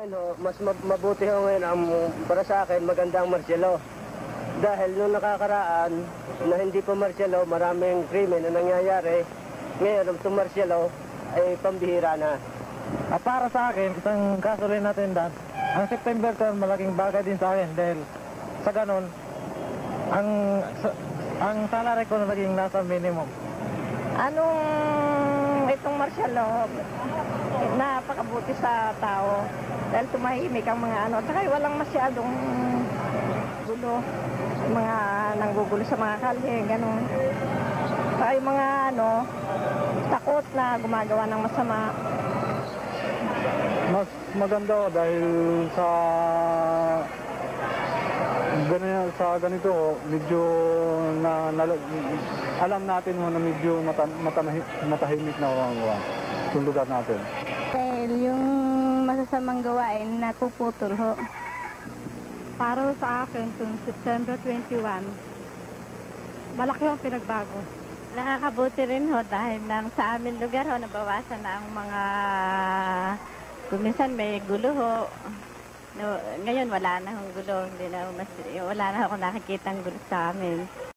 akin ho, mas ma- mabuti ho ngayon ang para sa akin magandang Marcelo. Dahil nung nakakaraan na hindi pa Marcelo, maraming krimen na nangyayari. Ngayon, ang itong Marcelo ay pambihira na. Ah, para sa akin, isang kaso rin natin dan, ang September term malaking bagay din sa akin dahil sa ganun, ang sa, ang salary ko na naging nasa minimum. Anong itong Marcelo, napakabuti sa tao. Dahil tumahimik ang mga ano. At saka walang masyadong gulo. Yung Mga nanggugulo sa mga kalye, gano'n. Saka yung mga ano, takot na gumagawa ng masama. Mas maganda dahil sa ganyan, sa ganito medyo na, na, alam natin mo na medyo mata, matahimik na ang yung lugar natin. Dahil yung masasamang gawain napuputol ho. Para sa akin, kung September 21, malaki ang pinagbago. Nakakabuti rin ho dahil nang sa amin lugar ho, nabawasan na ang mga kuminsan may gulo ho. No, ngayon wala na hong gulo, hindi na mas, wala na ako nakikita gulo sa amin.